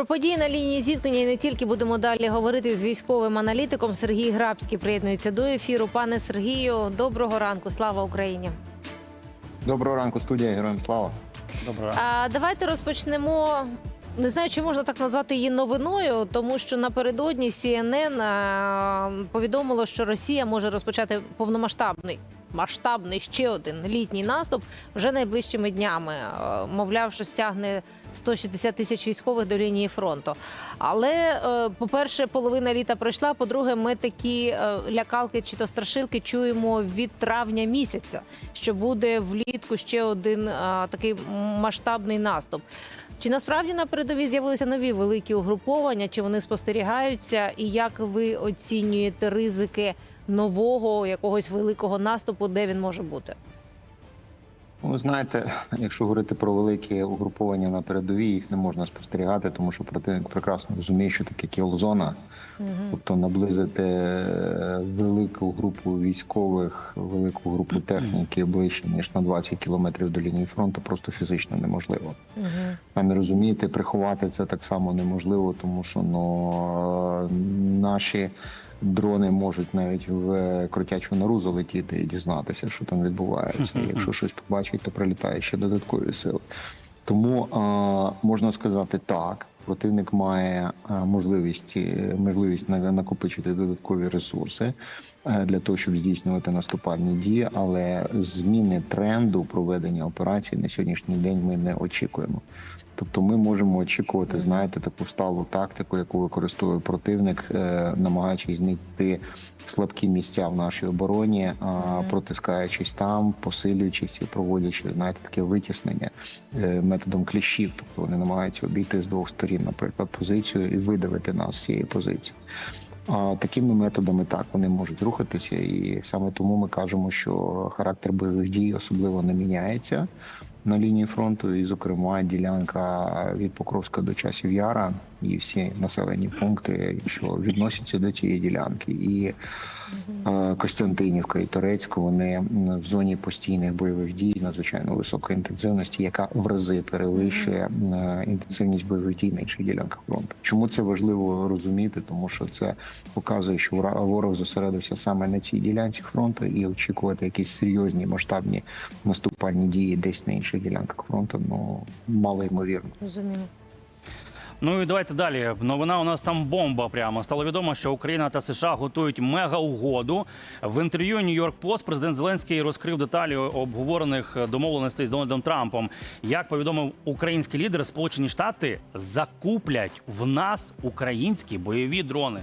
Про події на лінії зіткнення і не тільки будемо далі говорити з військовим аналітиком. Сергій Грабський приєднується до ефіру. Пане Сергію, доброго ранку. Слава Україні. Доброго ранку, студія Героям Слава. Доброго. А давайте розпочнемо. Не знаю, чи можна так назвати її новиною, тому що напередодні CNN повідомило, що Росія може розпочати повномасштабний масштабний ще один літній наступ вже найближчими днями. Е, Мовляв, що стягне 160 тисяч військових до лінії фронту. Але, е, по-перше, половина літа пройшла. По-друге, ми такі е, лякалки чи то страшилки чуємо від травня місяця, що буде влітку ще один е, такий масштабний наступ. Чи насправді на передовій з'явилися нові великі угруповання? Чи вони спостерігаються? І як ви оцінюєте ризики нового якогось великого наступу, де він може бути? Ну, знаєте, якщо говорити про великі угруповання на передовій, їх не можна спостерігати, тому що противник прекрасно розуміє, що таке кіл-зона. Тобто наблизити е, велику групу військових, велику групу техніки ближче ніж на 20 кілометрів до лінії фронту, просто фізично неможливо. Угу. Самі розумієте, приховати це так само неможливо, тому що ну, е, наші дрони можуть навіть в крутячу нору залетіти і дізнатися, що там відбувається. Якщо щось побачить, то прилітає ще додаткові сили. Тому е, можна сказати так. Противник має е, можливість, е, можливість на- накопичити додаткові ресурси е, для того, щоб здійснювати наступальні дії, але зміни тренду проведення операцій на сьогоднішній день ми не очікуємо. Тобто ми можемо очікувати, знаєте, таку сталу тактику, яку використовує противник, е, намагаючись знайти слабкі місця в нашій обороні, протискаючись там, посилюючись і проводячи знаєте, таке витіснення е, методом кліщів. Тобто вони намагаються обійти з двох сторін, наприклад, позицію і видавити нас з цієї позиції. А такими методами так вони можуть рухатися, і саме тому ми кажемо, що характер бойових дій особливо не міняється на лінії фронту, і, зокрема, ділянка від Покровська до часів Яра і всі населені пункти, що відносяться до цієї ділянки, і Костянтинівка і Торецьк, вони в зоні постійних бойових дій надзвичайно високої інтенсивності, яка в рази перевищує інтенсивність бойових дій на інших ділянках фронту. Чому це важливо розуміти? Тому що це показує, що ворог зосередився саме на цій ділянці фронту, і очікувати якісь серйозні масштабні наступальні дії десь на інших ділянках фронту, ну мало ймовірно. Розуміло. Ну і давайте далі. Новина у нас там бомба. Прямо стало відомо, що Україна та США готують мега угоду. В інтерв'ю Нью-Йорк Пост президент Зеленський розкрив деталі обговорених домовленостей з Дональдом Трампом. Як повідомив український лідер, Сполучені Штати закуплять в нас українські бойові дрони.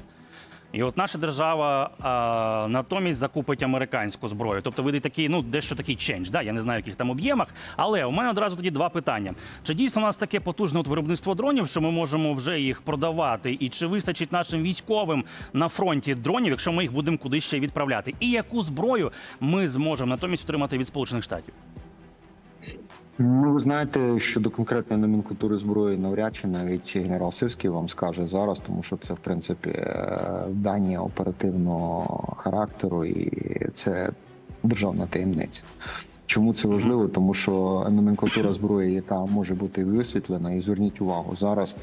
І от наша держава а, натомість закупить американську зброю. Тобто вийде такий, ну дещо такий чендж. Да? Я не знаю, в яких там об'ємах. Але у мене одразу тоді два питання: чи дійсно у нас таке потужне от виробництво дронів, що ми можемо вже їх продавати? І чи вистачить нашим військовим на фронті дронів, якщо ми їх будемо кудись ще відправляти? І яку зброю ми зможемо натомість отримати від Сполучених Штатів? Ну, ви знаєте, щодо конкретної номенклатури зброї, навряд чи навіть генерал Сивський вам скаже зараз, тому що це в принципі е, дані оперативного характеру, і це державна таємниця. Чому це важливо? Тому що номенклатура зброї, яка може бути висвітлена, і зверніть увагу, зараз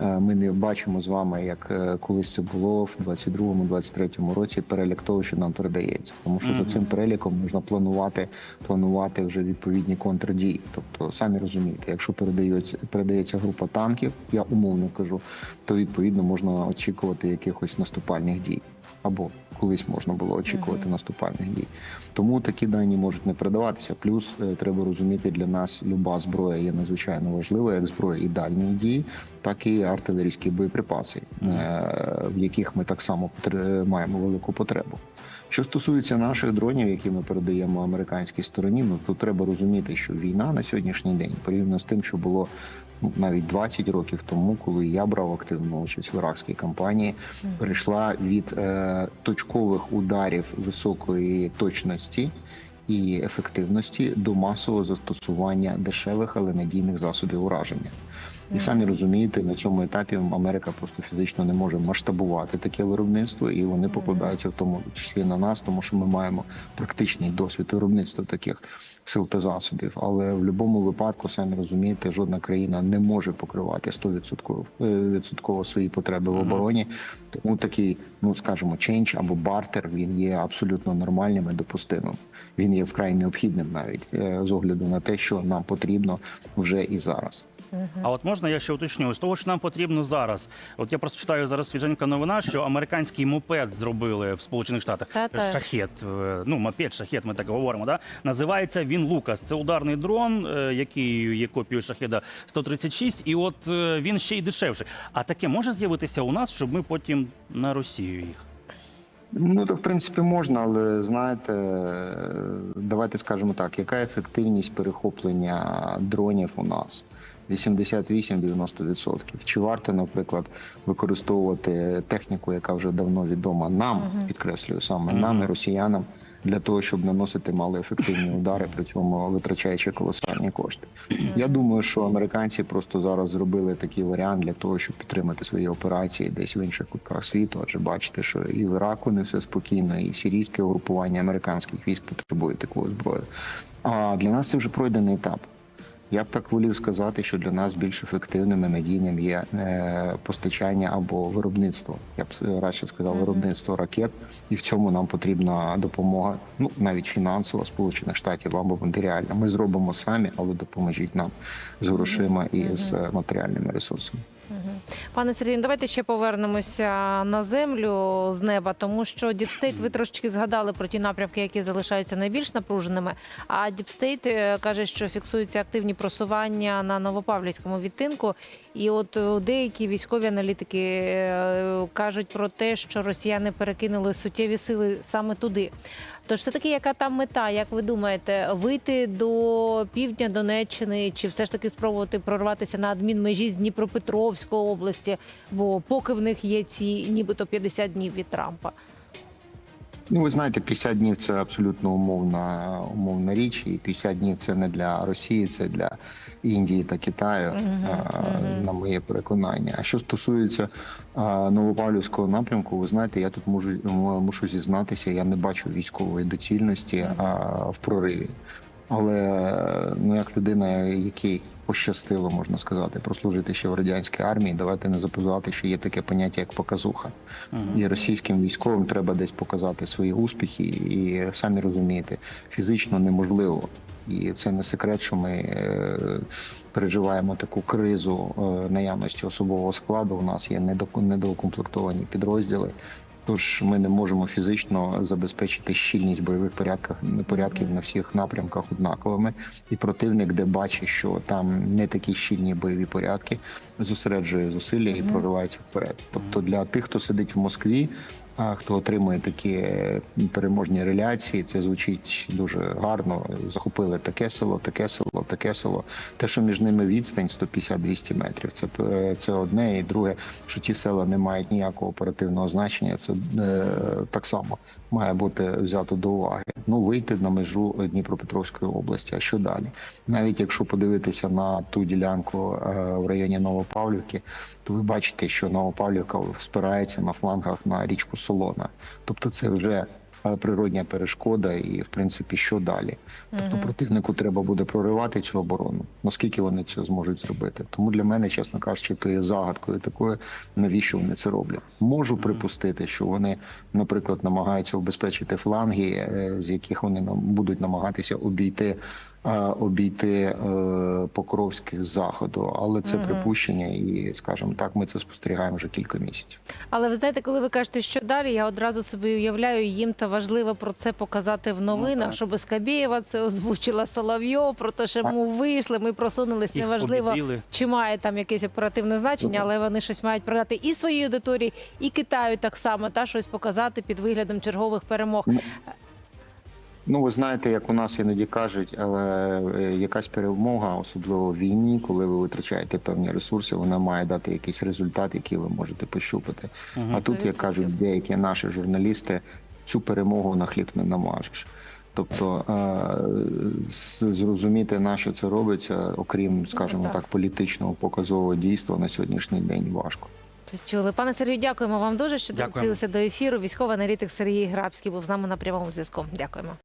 е, ми не бачимо з вами, як е, колись це було в 22-23 році. Перелік того, що нам передається, тому що за цим переліком можна планувати планувати вже відповідні контрдії. Тобто, самі розумієте, якщо передається передається група танків, я умовно кажу, то відповідно можна очікувати якихось наступальних дій або колись можна було очікувати наступальних дій. Тому такі дані можуть не передаватися. Плюс е, треба розуміти, для нас люба зброя є надзвичайно важлива, як зброя і дальньої дії, так і артилерійські боєприпаси, е, в яких ми так само маємо велику потребу. Що стосується наших дронів, які ми передаємо американській стороні, ну то треба розуміти, що війна на сьогоднішній день порівняно з тим, що було навіть 20 років тому, коли я брав активну участь в іракській кампанії, перейшла від е, точкових ударів високої точності і ефективності до масового застосування дешевих, але надійних засобів ураження. І самі розумієте, на цьому етапі Америка просто фізично не може масштабувати таке виробництво, і вони покладаються в тому числі на нас, тому що ми маємо практичний досвід виробництва таких сил та засобів. Але в будь-якому випадку, самі розумієте, жодна країна не може покривати 100% е, відсотково свої потреби в обороні. Тому такий, ну скажімо, ченч або бартер він є абсолютно нормальним і допустимим. Він є вкрай необхідним навіть е, з огляду на те, що нам потрібно вже і зараз. А от можна я ще уточню з того, що нам потрібно зараз. От я просто читаю зараз свіженька новина, що американський мопед зробили в Сполучених Штатах. Та-та. Шахет, е, ну мопед, шахет, ми так говоримо. Да? Називається він Лукас. Це ударний дрон, е, який є копією шахеда 136, і от е, він ще й дешевший. А таке може з'явитися у нас, щоб ми потім на Росію їх. Ну то в принципі можна, але знаєте, давайте скажемо так: яка ефективність перехоплення дронів у нас? 88-90%. Чи варто, наприклад, використовувати техніку, яка вже давно відома нам, підкреслюю саме нам і росіянам, для того, щоб наносити малоефективні удари, при цьому витрачаючи колосальні кошти? Я думаю, що американці просто зараз зробили такий варіант для того, щоб підтримати свої операції десь в інших кутках світу. Адже бачите, що і в Іраку не все спокійно, і сирійське угрупування американських військ потребує такої зброї. А для нас це вже пройдений етап. Я б так волів сказати, що для нас більш ефективним і надійним є е, постачання або виробництво. Я б е, радше сказав, виробництво ракет, і в цьому нам потрібна допомога, ну навіть фінансова Сполучених Штатів або матеріальна. Ми зробимо самі, але допоможіть нам з грошима і з матеріальними ресурсами. Пане Сергію, ну, давайте ще повернемося на землю з неба, тому що Діпстейт, ви трошечки згадали про ті напрямки, які залишаються найбільш напруженими. А Діпстейт е, каже, що фіксуються активні просування на Новопавлівському відтинку. І от е, деякі військові аналітики е, кажуть про те, що росіяни перекинули суттєві сили саме туди. Тож все таки, яка там мета? Як ви думаєте, вийти до півдня Донеччини чи все ж таки спробувати прорватися на адмінмежі з Дніпропетровської області? Бо поки в них є ці нібито 50 днів від Трампа. Ну, ви знаєте, 50 днів це абсолютно умовна умовна річ, і 50 днів це не для Росії, це для Індії та Китаю, а, на моє переконання. А що стосується а, Новопавлівського напрямку, ви знаєте, я тут можу мушу зізнатися, я не бачу військової доцільності а, в прориві. Але ну як людина, якій пощастило, можна сказати, прослужити ще в радянській армії, давайте не забувати, що є таке поняття як показуха. І російським військовим треба десь показати свої успіхи, і самі розумієте, фізично неможливо. І це не секрет, що ми е, переживаємо таку кризу е, наявності особового складу. У нас є недоукомплектовані підрозділи. Тож ми не можемо фізично забезпечити щільність бойових порядків порядків на всіх напрямках однаковими. І противник, де бачить, що там не такі щільні бойові порядки, зосереджує зусилля і проривається вперед. Тобто для тих, хто сидить в Москві, хто отримує такі переможні реляції, це звучить дуже гарно. Захопили таке село, таке село, таке село. Те, що між ними відстань 150-200 метрів, це е, це одне, і друге, що ті села не мають ніякого оперативного значення. Це е, так само має бути взято до уваги. Ну вийти на межу Дніпропетровської області. А що далі? Навіть якщо подивитися на ту ділянку е, в районі Новопавлівки, то ви бачите, що Новопавлівка спирається на флангах на річку Солона. Тобто це вже е, природня перешкода, і в принципі, що далі? Тобто противнику треба буде проривати цю оборону. Наскільки вони це зможуть зробити? Тому для мене, чесно кажучи, то є загадкою такою, навіщо вони це роблять. Можу припустити, що вони, наприклад, намагаються обезпечити фланги, е, з яких вони будуть намагатися обійти. Обійти е, Покровських з заходу, але це припущення, і скажімо так, ми це спостерігаємо вже кілька місяців. Але ви знаєте, коли ви кажете, що далі, я одразу собі уявляю, їм то важливо про це показати в новинах, так. щоб Скабєєва це озвучила Соловйов, про те, що ми вийшли, ми просунулись. Їх Неважливо, побідили. чи має там якесь оперативне значення, але вони щось мають продати і своїй аудиторії, і Китаю так само, та щось показати під виглядом чергових перемог. Ну, ви знаєте, як у нас іноді кажуть, але е, якась перемога, особливо в війні, коли ви витрачаєте певні ресурси, вона має дати якийсь результат, який ви можете пощупати. А тут, як кажуть деякі наші журналісти, цю перемогу на хліб не намажеш. Тобто е, зрозуміти, на що це робиться, окрім, скажімо так. політичного показового дійства на сьогоднішній день важко. Чули. Пане Сергію, дякуємо вам дуже, що долучилися до ефіру. Військовий аналітик Сергій Грабський був з нами на прямому зв'язку. Дякуємо.